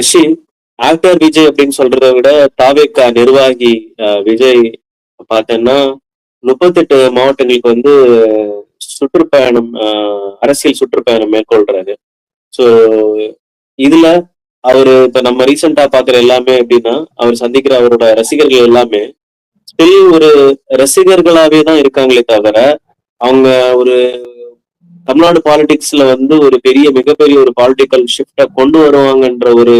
ரிஷி actor Vijay அப்படின்னு சொல்றதை விட தாவேக்கா நிர்வாகி விஜய் பார்த்தேன்னா முப்பத்தெட்டு மாவட்டங்களுக்கு வந்து சுற்றுப்பயணம் அரசியல் சுற்றுப்பயணம் மேற்கொள்றாரு. ஸோ இதுல அவரு இப்ப நம்ம ரீசெண்டா பாக்குற எல்லாமே எப்படின்னா அவர் சந்திக்கிற அவரோட ரசிகர்கள் எல்லாமே ஸ்டில் ஒரு ரசிகர்களாவே தான் இருக்காங்களே தவிர அவங்க ஒரு தமிழ்நாடு பாலிடிக்ஸ்ல வந்து ஒரு பெரிய மிகப்பெரிய ஒரு பாலிட்டிக்கல் ஷிஃப்டை கொண்டு வருவாங்கன்ற ஒரு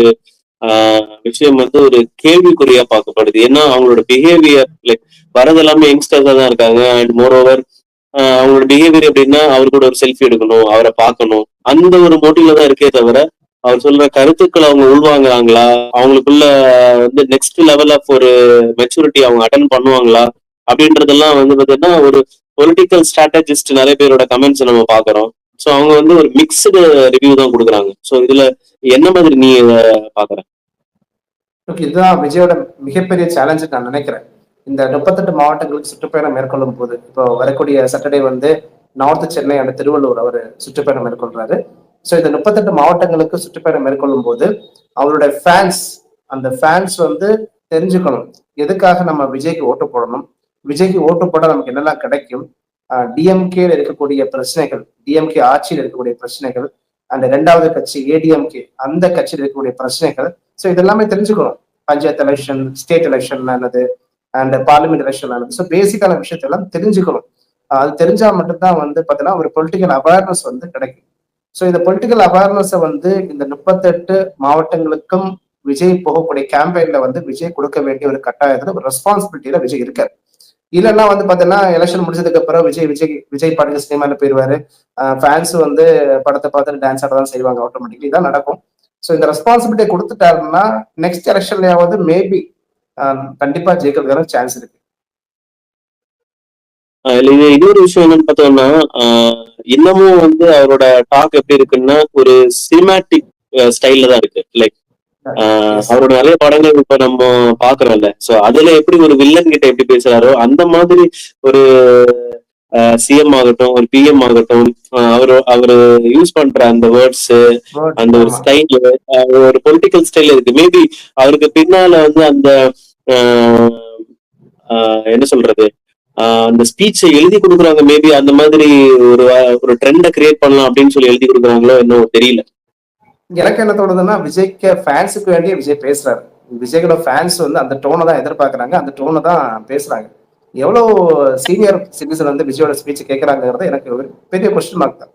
விஷயம் வந்து ஒரு கேள்விக்குறியா பார்க்கப்படுது. ஏன்னா அவங்களோட பிஹேவியர் லைக் வரது எல்லாமே யங்ஸ்டர்ஸா தான் இருக்காங்க. அண்ட் மோர் ஓவர் அவங்களோட பிஹேவியர் எப்படின்னா அவர் கூட ஒரு செல்ஃபி எடுக்கணும் அவரை பார்க்கணும். அந்த ஒரு மோட்டிவ்ல தான் இருக்கே தவிர அவர் சொல்ற கருத்துக்களை அவங்க உள்வாங்குறாங்களா? அவங்களுக்குள்ள வந்து நெக்ஸ்ட் லெவல் ஆஃப் ஒரு மெச்சூரிட்டி அவங்க அட்டன் பண்ணுவாங்களா? அப்படின்றதெல்லாம் வந்து பாத்தீங்கன்னா ஒரு பொலிட்டிக்கல் ஸ்ட்ராட்டஜிஸ்ட் நிறைய பேரோட கமெண்ட்ஸ் நம்ம பாக்குறோம் சோ அவங்க வந்து ஒரு மிக்சடு ரிவ்யூ தான் கொடுக்குறாங்க. சோ இதுல என்ன மாதிரி நீ இத பாக்குற ஓகே இதுதான் விஜயோட மிகப்பெரிய சேலஞ்சு நான் நினைக்கிறேன். இந்த முப்பத்தெட்டு மாவட்டங்களுக்கு சுற்றுப்பயணம் மேற்கொள்ளும் போது இப்போ வரக்கூடிய சாட்டர்டே வந்து நார்த் சென்னை அண்ட் திருவள்ளூர் அவர் சுற்றுப்பயணம் மேற்கொள்றாரு. ஸோ இந்த முப்பத்தெட்டு மாவட்டங்களுக்கு சுற்றுப்பயணம் மேற்கொள்ளும் போது அவருடைய ஃபேன்ஸ் அந்த ஃபேன்ஸ் வந்து தெரிஞ்சுக்கணும். எதுக்காக நம்ம விஜய்க்கு ஓட்டு போடணும்? விஜய்க்கு ஓட்டு போட நமக்கு என்னெல்லாம் கிடைக்கும்? டிஎம்கேல இருக்கக்கூடிய பிரச்சனைகள் டிஎம்கே ஆட்சியில் இருக்கக்கூடிய பிரச்சனைகள் அந்த ரெண்டாவது கட்சி ஏடிஎம்கே அந்த கட்சியில் இருக்கக்கூடிய பிரச்சனைகள். ஸோ இதெல்லாமே தெரிஞ்சுக்கணும். பஞ்சாயத்து எலெக்ஷன் ஸ்டேட் எலெக்ஷன் ஆனது அண்ட் பார்லிமெண்ட் எலெக்ஷன் ஆனது. ஸோ பேசிக்கான விஷயத்தெல்லாம் தெரிஞ்சுக்கணும். அது தெரிஞ்சா மட்டும்தான் வந்து பார்த்தீங்கன்னா ஒரு பொலிட்டிக்கல் அவேர்னஸ் வந்து கிடைக்கும். ஸோ இந்த பொலிட்டிக்கல் அவேர்னஸை வந்து இந்த முப்பத்தெட்டு மாவட்டங்களுக்கும் விஜய் போகக்கூடிய கேம்பெயின்ல வந்து விஜய் கொடுக்க வேண்டிய ஒரு கட்டாயத்துல ஒரு ரெஸ்பான்சிபிலிட்டியில விஜய் இருக்காரு. இல்லைன்னா வந்து பாத்தீங்கன்னா எலெக்ஷன் முடிச்சதுக்கு அப்புறம் விஜய் விஜய் விஜய் பாட்டுக்கு சினிமால போயிருவாரு. ஃபேன்ஸ் வந்து படத்தை பார்த்துட்டு டான்ஸ் ஆட தான் செய்வாங்க ஆட்டோமேட்டிக்லி தான் நடக்கும். ஸோ இந்த ரெஸ்பான்சிபிலிட்டி கொடுத்துட்டாருன்னா நெக்ஸ்ட் எலெக்ஷன்லயாவது மேபி கண்டிப்பா ஜெயிக்கிறதுக்கான சான்ஸ் இருக்கு. இல்ல இது இன்னொரு விஷயம் என்னன்னு பார்த்தோம்னா இன்னமும் வந்து அவரோட டாக் எப்படி இருக்குன்னா ஒரு சினிமேட்டிக் ஸ்டைல்ல தான் இருக்கு. Like Yes. அவரோட நிறைய படங்கள் இப்ப நம்ம பாக்குறோம்ல சோ அதுல எப்படி ஒரு வில்லன் கிட்ட எப்படி பேசுறாரோ அந்த மாதிரி ஒரு சிஎம் ஆகட்டும் ஒரு பிஎம் ஆகட்டும் அவரு அவரு யூஸ் பண்ற அந்த வேர்ட்ஸ் அந்த ஒரு. ஸ்டைல் ஒரு பொலிட்டிக்கல் ஸ்டைல் இருக்கு மேபி அவருக்கு பின்னால வந்து அந்த என்ன சொல்றது அந்த ஸ்பீச்சை எழுதி கொடுக்குறாங்க மேபி அந்த மாதிரி ஒரு ஒரு ட்ரெண்டை கிரியேட் பண்ணலாம் அப்படின்னு சொல்லி எழுதி கொடுக்குறாங்களோ இன்னும் தெரியல எனக்கு என்ன தோணுதுன்னா விஜய்க்கு ஃபேன்ஸுக்கு வேண்டிய விஜய் பேசுறாரு. விஜயோட ஃபேன்ஸ் வந்து அந்த டோனை தான் எதிர்பார்க்கறாங்க. அந்த டோனை தான் பேசுறாங்க. எவ்வளவு சீனியர் சிட்டிசன் வந்து விஜயோட ஸ்பீச் கேட்கறாங்கிறது எனக்கு ஒரு பெரிய கொஸ்டின் மார்க் தான்.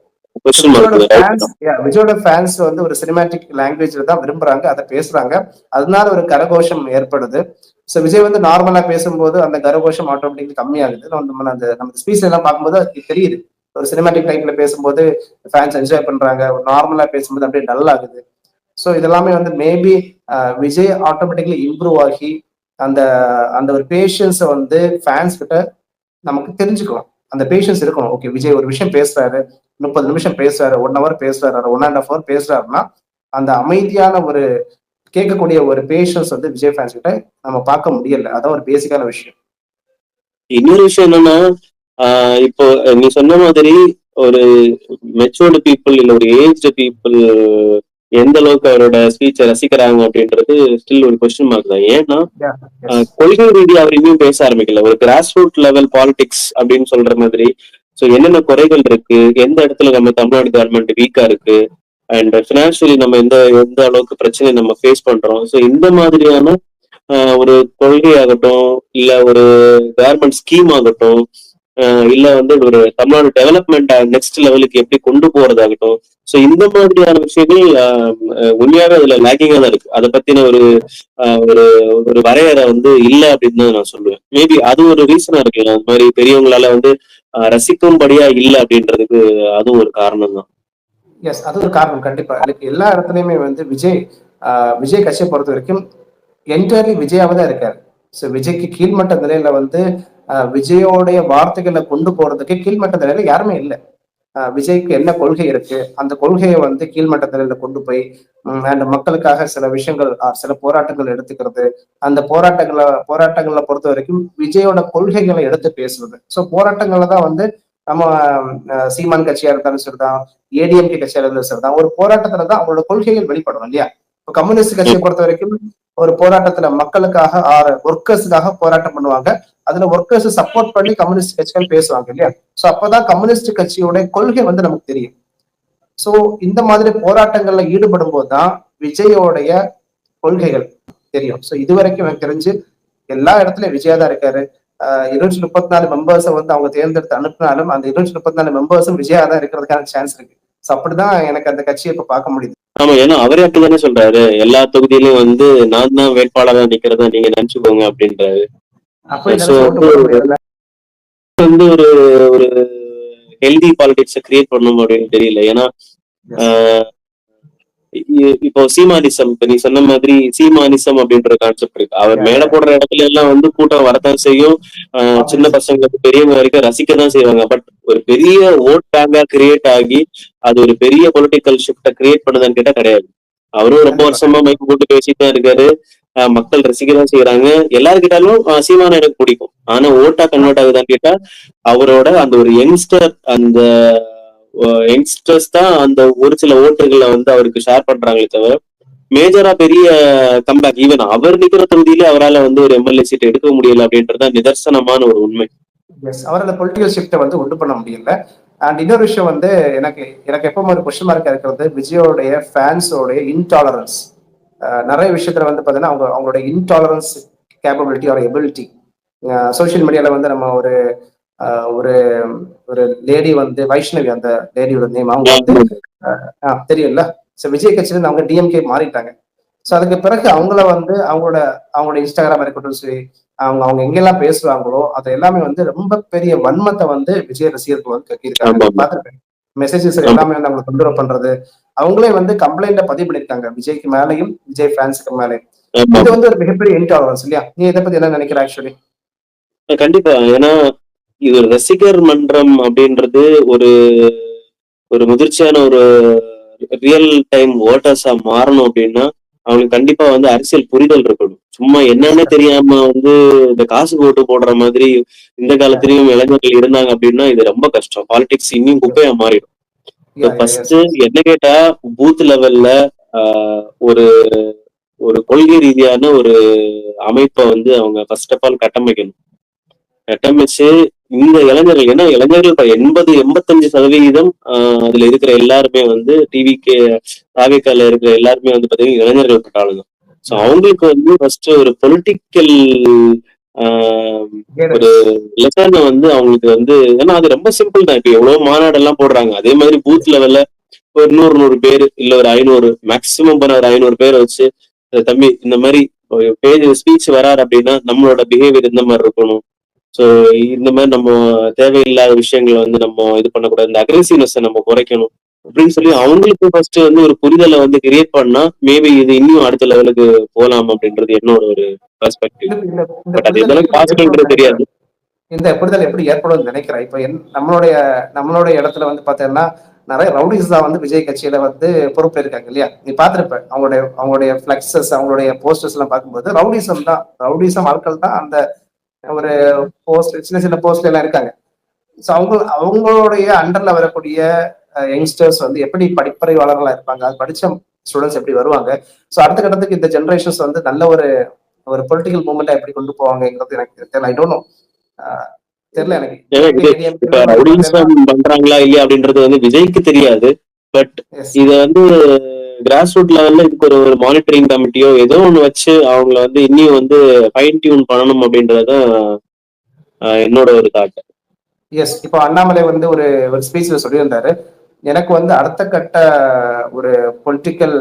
விஜயோட ஃபேன்ஸ் வந்து ஒரு சினிமேட்டிக் லாங்குவேஜ்ல தான் விரும்புறாங்க அதை பேசுறாங்க. அதனால ஒரு கரகோஷம் ஏற்படுது. ஸோ விஜய் வந்து நார்மலா பேசும்போது அந்த கரகோஷம் ஆட்டோமேட்டிக் கம்மியாகுது. நம்ம அந்த நம்ம ஸ்பீச் எல்லாம் பார்க்கும்போது அது தெரியுது. ஒரு சினிமாட்டிக் டைட்டில் பேசும்போது ஃபேன்ஸ் என்ஜாய் பண்றாங்க. ஒரு நார்மலா பேசும்போது அப்படியே டல் ஆகுது. ஸோ இதெல்லாமே வந்து மேபி விஜய் ஆட்டோமேட்டிக்லி இம்ப்ரூவ் ஆகி அந்த அந்த ஒரு பேஷன்ஸை வந்து ஃபேன்ஸ் கிட்ட நமக்கு தெரிஞ்சுக்கணும் அந்த பேஷன்ஸ் இருக்கணும். ஓகே விஜய் ஒரு விஷயம் பேசுறாரு முப்பது நிமிஷம் பேசுறாரு ஒன் ஹவர் பேசுறாரு ஒன் அண்ட் ஆஃப் ஹவர் பேசுறாருன்னா அந்த அமைதியான ஒரு கேட்கக்கூடிய ஒரு பேஷன்ஸ் வந்து விஜய் ஃபேன்ஸ் கிட்ட நம்ம பார்க்க முடியல. அதான் ஒரு பேசிக்கான விஷயம். இன்னொரு விஷயம் என்னன்னா இப்போ நீ சொன்ன மாதிரி ஒரு மெச்சூர்டு பீப்புள் இல்ல ஒரு ஏஜ்டு பீப்புள் எந்த அளவுக்கு அவரோட ஸ்பீச்சை ரசிக்கிறாங்க அப்படின்றது ஸ்டில் ஒரு கொஸ்டின் மார்க் தான். ஏன்னா கொள்கை ரீதியா அவர் இன்னும் பேச ஆரம்பிக்கல. ஒரு கிராஸ் ரூட் லெவல் பாலிடிக்ஸ் அப்படின்னு சொல்ற மாதிரி. சோ என்னென்ன குறைகள் இருக்கு? எந்த இடத்துல நம்ம தமிழ்நாடு கவர்மெண்ட் வீக்கா இருக்கு? அண்ட் பினான்சியலி நம்ம எந்த எந்த அளவுக்கு பிரச்சனை நம்ம ஃபேஸ் பண்றோம்? சோ இந்த மாதிரியான ஒரு கொள்கையாகட்டும் இல்ல ஒரு கவர்மெண்ட் ஸ்கீம் ஆகட்டும் இல்ல வந்து ஒரு தமிழ்நாடு டெவலப்மெண்ட் நெக்ஸ்ட் லெவலுக்கு எப்படி கொண்டு போறதாகட்டும். சோ இந்த மாதிரியான விஷயங்கள் உண்மையாவே அதுல லேக்கிங்கா தான் இருக்கு. அதை பத்தின ஒரு ஆஹ் ஒரு ஒரு வரையறை வந்து இல்ல அப்படின்னு தான் நான் சொல்லுவேன். மேபி அது ஒரு ரீசனா இருக்கு அந்த மாதிரி பெரியவங்களால வந்து ரசிக்கும்படியா இல்ல அப்படின்றதுக்கு அதுவும் ஒரு காரணம் தான். எஸ் அது ஒரு காரணம் கண்டிப்பா. அதுக்கு எல்லா இடத்துலயுமே வந்து விஜய் ஆஹ் விஜய் கட்சியை பொறுத்த வரைக்கும் என்டையர்லி விஜயாவதான் இருக்காரு. ஸோ விஜய்க்கு கீழ்மட்ட நிலையில வந்து விஜயோடைய வார்த்தைகளை கொண்டு போறதுக்கு கீழ்மட்ட நிலையில யாருமே இல்லை. விஜய்க்கு என்ன கொள்கை இருக்கு? அந்த கொள்கையை வந்து கீழ்மட்ட நிலையில கொண்டு போய் அண்ட் மக்களுக்காக சில விஷயங்கள் சில போராட்டங்கள் எடுத்துக்கிறது. அந்த போராட்டங்களை போராட்டங்களை பொறுத்த வரைக்கும் விஜயோட கொள்கைகளை எடுத்து பேசுறது. ஸோ போராட்டங்களை தான் வந்து நம்ம சீமான் கட்சியா இருந்தாலும் சரிதான் ஏடிஎம்கே கட்சியா இருந்தாலும் சரிதான். ஒரு போராட்டத்துல தான் அவங்களோட கொள்கைகள் வெளிப்படும் இல்லையா? கம்யூனிஸ்ட் கட்சியை பொறுத்த வரைக்கும் ஒரு போராட்டத்துல மக்களுக்காக ஆறு ஒர்க்கர்ஸுக்காக போராட்டம் பண்ணுவாங்க. அதுல ஒர்க்கர்ஸ் சப்போர்ட் பண்ணி கம்யூனிஸ்ட் கட்சிகள் பேசுவாங்க இல்லையா? சோ அப்பதான் கம்யூனிஸ்ட் கட்சியோட கொள்கை வந்து நமக்கு தெரியும். சோ இந்த மாதிரி போராட்டங்கள்ல ஈடுபடும் போதுதான் விஜயோடைய கொள்கைகள் தெரியும். சோ இது வரைக்கும் எனக்கு தெரிஞ்சு எல்லா இடத்துலயும் விஜயா தான் இருக்காரு. இருநூற்றி முப்பத்தி நாலு மெம்பர்ஸை வந்து அவங்க தேர்ந்தெடுத்து அனுப்பினாலும் அந்த இருநூற்றி முப்பத்தி நாலு மெம்பர்ஸும் விஜயா தான் இருக்கிறதுக்கான சான்ஸ் இருக்கு. ஸோ அப்படிதான் எனக்கு அந்த கட்சியை இப்ப பார்க்க முடியுது. ஆமா ஏன்னா அவரே அப்படிதானே சொல்றாரு. எல்லா தொகுதியிலயும் வந்து நான் தான் வேட்பாளரா நிக்கிறதா நீங்க நினைச்சுக்கோங்க அப்படின்றாரு. வந்து ஒரு ஒரு ஹெல்தி பாலிடிக்ஸ கிரியேட் பண்ணணும் அப்படின்னு தெரியல. ஏன்னா இப்போ சீமானிசம் இப்ப நீ சொன்ன மாதிரி சீமானிசம் அப்படின்ற கான்செப்ட் இருக்கு. அவர். மேல போடுற இடத்துல எல்லாம் வந்து கூட்டம் வரத்தான் செய்யும். சின்ன பசங்களுக்கு பெரியவங்க வரைக்கும் ரசிக்க தான் செய்வாங்க. பட் ஒரு பெரிய ஓட் பேங்கா கிரியேட் ஆகி அது ஒரு பெரிய பொலிட்டிக்கல் ஷிஃப்ட கிரியேட் பண்ணுதான்னு கேட்டா கிடையாது. அவரும் ரொம்ப. வருஷமா மைக் போட்டு பேசிட்டு தான் இருக்காரு. மக்கள் ரசிக்க தான் செய்யறாங்க எல்லாருக்கிட்டாலும் சீமானை எனக்கு பிடிக்கும். ஆனா ஓட்டா கன்வெர்ட் ஆகுதான்னு கேட்டா அவரோட அந்த ஒரு யங்ஸ்டர் அந்த யங்ஸ்டர்ஸ் தான் அந்த ஒரு சில ஓட்டுகளை வந்து அவருக்கு ஷேர் பண்றாங்களே தவிர மேஜரா பெரிய கம்பேக் ஈவன் அவர் நிக்கிற தொகுதியிலே அவரால் வந்து ஒரு எம்எல்ஏ சீட் எடுக்க முடியல அப்படின்றது நிதர்சனமான ஒரு உண்மை. எஸ் அவரால் பொலிட்டிக்கல் ஷிஃப்ட்டை வந்து உண்டு பண்ண முடியல. அண்ட் இன்னொரு விஷயம் வந்து எனக்கு எனக்கு எப்பவும் ஒரு கொஸ்டின் மார்க் இருக்கிறது விஜயோடைய ஃபேன்ஸோடைய இன்டாலரன்ஸ் நிறைய விஷயத்துல வந்து பார்த்தீங்கன்னா அவங்க அவங்களோட intolerance capability or ability social மீடியாவில் வந்து நம்ம ஒரு ஒரு ஒரு லேடி வந்து வைஷ்ணவி அந்த லேடியோட நேம் அவங்க வந்து தெரியும்ல? ஸோ விஜய் கட்சியில இருந்து அவங்க டிஎம்கே மாறிட்டாங்க. ஸோ அதுக்கு பிறகு அவங்கள வந்து அவங்களோட அவங்களோட இன்ஸ்டாகிராம் இருக்கட்டும் சரி அவங்க அவங்க எங்கெல்லாம் பேசுவாங்களோ அது எல்லாமே வந்து ரொம்ப பெரிய வன்மத்தை வந்து விஜய் ரசிகர்கள் வந்து கக்கியிருக்காங்க. ஆமா. பார்த்துருப்பேன் மெசேஜஸ் எல்லாமே வந்து அவங்களை தொந்தரவு பண்றது. அவங்களே வந்து கம்ப்ளைண்ட பதிவு பண்ணிருக்காங்க விஜய்க்கு மேலையும் விஜய் ஃபேன்ஸுக்கு மேலையும். இது வந்து ஒரு மிகப்பெரிய இன்டாலரன்ஸ் இல்லையா? நீ இதை பத்தி என்ன நினைக்கிற ஆக்சுவலி கண்டிப்பா. ஏன்னா இது ஒரு ரசிகர் மன்றம் அப்படின்றது ஒரு ஒரு முதிர்ச்சியான ஒரு ரியல் டைம் ஓட்டர்ஸா மாறணும் அப்படின்னா அவங்களுக்கு கண்டிப்பா வந்து அரசியல் புரிதல் இருக்கணும். சும்மா என்னன்னு தெரியாம வந்து இந்த காசுக்கு ஓட்டு போடுற மாதிரி இந்த காலத்திலயும் இளைஞர்கள் இருந்தாங்க அப்படின்னா இது ரொம்ப கஷ்டம். பாலிடிக்ஸ் இன்னும் குப்பையா மாறிடும். ஃபர்ஸ்ட் என்ன கேட்டா பூத் லெவல்ல ஒரு ஒரு கொள்கை ரீதியான ஒரு அமைப்பை வந்து அவங்க ஃபர்ஸ்ட் ஆஃப் ஆல் கட்டமைக்கணும். கட்டமைச்சு இந்த இளைஞர்கள் ஏன்னா இளைஞர்கள் இப்ப எண்பது எண்பத்தஞ்சு சதவீதம் அதுல இருக்கிற எல்லாருமே வந்து டிவிக்கு தாவேக்கால இருக்கிற எல்லாருமே வந்து பாத்தீங்கன்னா இளைஞர்கள் பட்டாளுங்க சோ அவங்களுக்கு வந்து ஃபர்ஸ்ட் ஒரு பொலிட்டிக்கல் ஒரு லெசன் வந்து அவங்களுக்கு வந்து ஏன்னா அது ரொம்ப சிம்பிள் தான். இப்ப எவ்வளவு மாநாடு எல்லாம் போடுறாங்க. அதே மாதிரி பூத் லெவல்ல ஒரு நூறு நூறு பேர் இல்ல ஒரு ஐநூறு மேக்சிமம் பண்ண ஒரு ஐநூறு பேரை வச்சு தம்பி இந்த மாதிரி பேஜ் ஸ்பீச் வராரு அப்படின்னா நம்மளோட பிஹேவியர் இந்த மாதிரி இருக்கணும். சோ இந்த மாதிரி நம்ம தேவையில்லாத விஷயங்களை வந்து நம்ம இது பண்ணக்கூடாது. இந்த அக்ரெசிவ்னஸ் நம்ம குறைக்கணும். அப்படின்னு சொல்லி அவங்களுக்கு ஃபர்ஸ்ட் வந்து ஒரு புரிதலை வந்து கிரியேட் பண்ணா மேபி இது இன்னும் அடுத்த லெவலுக்கு போலாம் அப்படின்றது என்னோட ஒரு பெர்ஸ்பெக்டிவ் பட் அது எந்த பாசிபிள்ன்றது தெரியாது. இந்த புரிதல் எப்படி ஏற்படும் நினைக்கிறேன். இப்ப என் நம்மளுடைய நம்மளுடைய இடத்துல வந்து பாத்தீங்கன்னா நிறைய ரவுடிஸ் தான் வந்து விஜய் கட்சியில வந்து பொறுப்பேற்காங்க இல்லையா? நீ பாத்திருப்ப அவங்களுடைய அவங்களுடைய பிளக்ஸஸ் அவங்களுடைய போஸ்டர்ஸ் எல்லாம் பார்க்கும்போது ரவுடிசம் தான் ரவுடிசம் ஆட்கள் தான் அந்த ஒரு போஸ்ட் சின்ன சின்ன போஸ்ட்ல எல்லாம் இருக்காங்க. ஸோ அவங்க அவங்களுடைய அண்டர்ல வரக்கூடிய யங்ஸ்டர்ஸ் வந்து எப்படி படிப்பறிவாளர்களா இருப்பாங்க? அது படிச்ச ஸ்டூடெண்ட்ஸ் எப்படி வருவாங்க? ஸோ அடுத்த கட்டத்துக்கு இந்த ஜென்ரேஷன்ஸ் வந்து நல்ல ஒரு ஒரு பொலிட்டிக்கல் மூமெண்ட்டை எப்படி கொண்டு போவாங்கிறது எனக்கு தெரியல. ஐ டோன்ட் நோ தெரியல எனக்கு. பண்றாங்களா இல்லையா அப்படின்றது வந்து விஜய்க்கு தெரியாது. பட். இத வந்து கிராஸ் ரூட் லெவல்ல இதுக்கு ஒரு ஒரு மானிட்டரிங் கமிட்டியோ ஏதோ ஒன்று வச்சு அவங்கள வந்து இன்னும் வந்து ஃபைன் டியூன் பண்ணணும் அப்படின்றத என்னோட ஒரு தாட் எஸ் இப்போ அண்ணாமலை வந்து ஒரு ஒரு ஸ்பீச்ல சொல்லியிருந்தாரு. எனக்கு வந்து அடுத்த கட்ட ஒரு பொலிட்டிக்கல்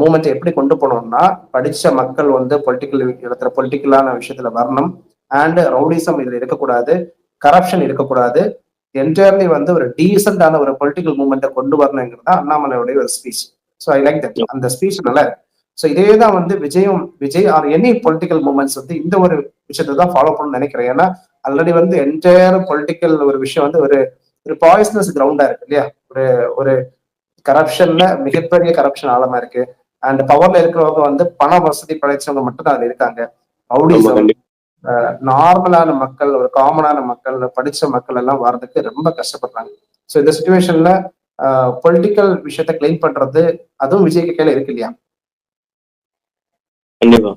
மூமெண்ட் எப்படி கொண்டு போனோம்னா படிச்ச மக்கள் வந்து பொலிட்டிக்கல் இடத்துல பொலிட்டிக்கலான விஷயத்துல வரணும். அண்ட் ரவுடிசம் இதுல இருக்கக்கூடாது. கரப்ஷன் இருக்கக்கூடாது. என்டையர்லி வந்து ஒரு டீசென்டான ஒரு பொலிட்டிக்கல் மூமெண்ட்டை கொண்டு வரணுங்கிறது தான் அண்ணாமலையுடைய ஒரு speech so I like that அந்த ஸ்பீச் நல்லா இருக்கு. ஸோ இதே தான் வந்து விஜயும் Vijay or any political moments வந்து இந்த ஒரு விஷயத்தை தான் ஃபாலோ பண்ணணும்னு நினைக்கிறேன். ஏன்னா ஆல்ரெடி வந்து என்டையர் பொலிட்டிக்கல் ஒரு விஷயம் வந்து ஒரு ஒரு பாய்ஸ்னஸ் கிரவுண்டா இருக்கு இல்லையா? ஒரு ஒரு கரப்ஷன்ல மிகப்பெரிய கரப்ஷன் ஆழமா இருக்கு. அண்ட் பவர்ல இருக்கிறவங்க வந்து பண வசதி படைச்சவங்க மட்டும் தான் அதுல இருக்காங்க. ரவுடிசம் நார்மலான மக்கள் ஒரு காமனான மக்கள் படிச்ச மக்கள் எல்லாம் வர்றதுக்கு ரொம்ப கஷ்டப்படுறாங்க. ஸோ இந்த சுச்சுவேஷன்ல பொலிட்டிக்கல் விஷயத்த கிளைம் பண்றது அதுவும் விஜய்க்கு கையில இருக்கு இல்லையா? கண்டிப்பா.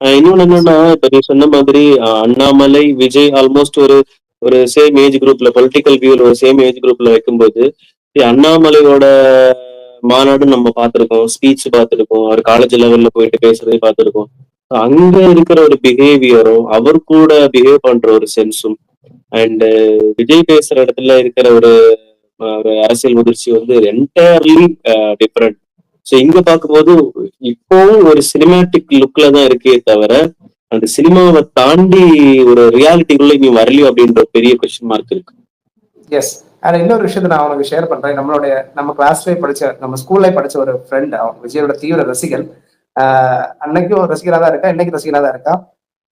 இன்னொன்னு என்னன்னா இப்ப நீ சொன்ன மாதிரி அண்ணாமலை விஜய் ஆல்மோஸ்ட் ஒரு ஒரு சேம் ஏஜ் குரூப்ல பொலிட்டிக்கல் வியூல ஒரு சேம் ஏஜ் குரூப்ல வைக்கும்போது அண்ணாமலையோட மாநாடு நம்ம பார்த்திருக்கோம் ஸ்பீச் பார்த்திருக்கோம் அவர் காலேஜ் லெவல்ல போயிட்டு பேசுறதை பார்த்திருக்கோம். அங்க இருக்கிற ஒரு பிஹேவியரும் அவர் கூட பிஹேவ் பண்ற ஒரு சென்ஸும் அண்ட் விஜய் பேசுற இடத்துல இருக்கிற ஒரு அரசியல் முதிர்ச்சி வந்து என்டையர்லி டிஃப்ரெண்ட் ஸோ இங்க பார்க்கும்போது இப்போவும் ஒரு சினிமேட்டிக் லுக்ல தான் இருக்கே தவிர அந்த சினிமாவை தாண்டி ஒரு ரியாலிட்டிக்குள்ள நீ வரலையோ அப்படின்ற ஒரு பெரிய கொஸ்டின் மார்க் இருக்கு. எஸ் அண்ட் இன்னொரு விஷயத்த நான் அவனுக்கு ஷேர் பண்றேன். நம்மளுடைய நம்ம கிளாஸ்லயே படிச்ச நம்ம ஸ்கூல்ல படிச்ச ஒரு ஃப்ரெண்ட் அவன் விஜயோட தீவிர ரசிகன். ஆஹ் அன்னைக்கும் ரசிகரா தான் இருக்கா இன்னைக்கு ரசிகரா தான் இருக்கா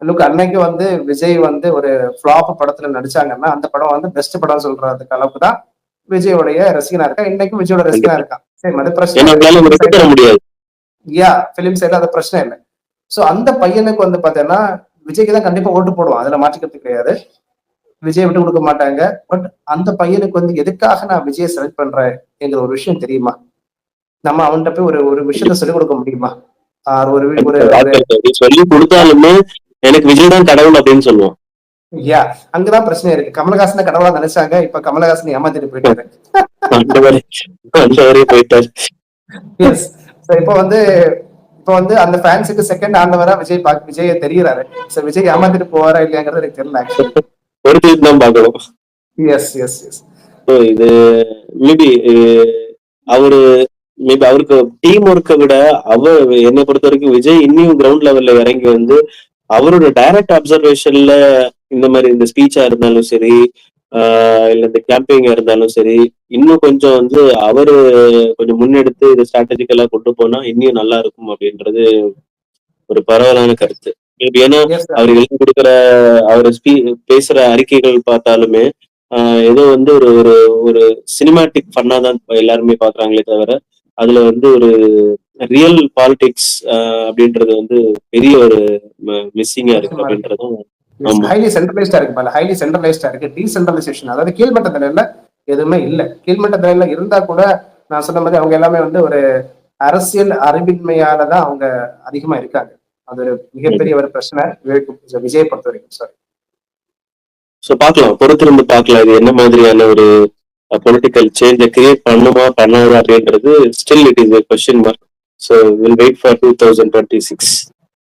லுக் அன்னைக்கு வந்து விஜய் வந்து ஒரு ஃபிளாப் படத்துல நடிச்சாங்கன்னா அந்த படம் வந்து பெஸ்ட் படம் சொல்றதுக்கு அளவுக்கு தான் விஜயோடைய ரசிகனா இருக்கா? இன்னைக்கும் விஜயோட ரசிகனா இருக்கான் சரி அது பிரச்சனை யா பிலிம் சைடுல அது பிரச்சனை இல்லை. சோ அந்த பையனுக்கு வந்து பாத்தீங்கன்னா விஜய்க்கு தான் கண்டிப்பா ஓட்டு போடுவான். அதுல மாற்றிக்கிறது கிடையாது. விஜய் விட்டு கொடுக்க மாட்டாங்க. பட் அந்த பையனுக்கு வந்து எதுக்காக நான் விஜயை செலக்ட் பண்றேன் என்கிற ஒரு விஷயம் தெரியுமா? நம்ம அவன்கிட்ட போய் ஒரு ஒரு விஷயத்த சொல்லிக் கொடுக்க முடியுமா? ஒரு சொல்லி கொடுத்தாலுமே எனக்கு விஜய் தான் கடவுள் அப்படின்னு சொல்லுவான். யா அங்கதான் பிரச்சனை இருக்கு. கமலஹாசனை கடவுளா நினைச்சாங்க இப்ப கமலஹாசன் ஏமாத்திட்டு போயிட்டாரு. எஸ் இப்போ வந்து இப்போ வந்து அந்த ஃபேன்ஸுக்கு செகண்ட் ஆண்டவரா விஜய் பாக் விஜய் தெரியறாரு. சோ விஜய் ஏமாத்திட்டு போவாரா இல்லையாங்கிறது எனக்கு தெரியல ஒரு தீர்ப்பு தான் பார்க்கணும். எஸ் எஸ் எஸ் இது மேபி அவரு மேபி அவருக்கு டீம் ஒர்க்கை விட அவர் என்னை பொறுத்த வரைக்கும் விஜய் இன்னும் கிரவுண்ட் லெவல்ல இறங்கி வந்து அவரோட டைரக்ட் அப்சர்வேஷன்ல இந்த மாதிரி இந்த ஸ்பீச்சா இருந்தாலும் சரி இல்ல இந்த கேம்பெயிங்கா இருந்தாலும் சரி இன்னும் கொஞ்சம் வந்து அவரு கொஞ்சம் முன்னெடுத்து இதை ஸ்ட்ராட்டஜிக்கலா கொண்டு போனா இன்னும் நல்லா இருக்கும் அப்படின்றது ஒரு பரவலான கருத்து ஏன்னா அவர் எழுதி கொடுக்குற அவர் ஸ்பீ பேசுற அறிக்கைகள் பார்த்தாலுமே ஏதோ வந்து ஒரு ஒரு ஒரு சினிமாட்டிக் ஃபன்னா தான் எல்லாருமே பாக்குறாங்களே தவிர அதுல வந்து ஒரு ரியல் பாலிடிக்ஸ் அப்படின்றது வந்து பெரிய ஒரு மிஸ்ஸிங்கா இருக்கு அப்படின்றதும். ஹைலி சென்ட்ரலைஸ்டா இருக்கு பல ஹைலி சென்ட்ரலைஸ்டா இருக்கு. டீசென்ட்ரலைசேஷன் அதாவது கீழ்மட்ட நிலையில எதுவுமே இல்ல. கீழ்மட்ட நிலையில இருந்தா கூட நான் சொன்ன மாதிரி அவங்க எல்லாமே வந்து ஒரு அரசியல் அறிவின்மையால தான் அவங்க அதிகமா இருக்காங்க. அது ஒரு மிகப்பெரிய ஒரு பிரச்சனை. விவேக் விஜய் பொறுத்த வரைக்கும் சாரி ஸோ பார்க்கலாம். பொறுத்திருந்து பார்க்கலாம். இது என்ன மாதிரியான ஒரு பொலிட்டிக்கல் சேஞ்சை கிரியேட் பண்ணுமா பண்ணாதா அப்படின்றது still it is question mark so will wait for two thousand twenty six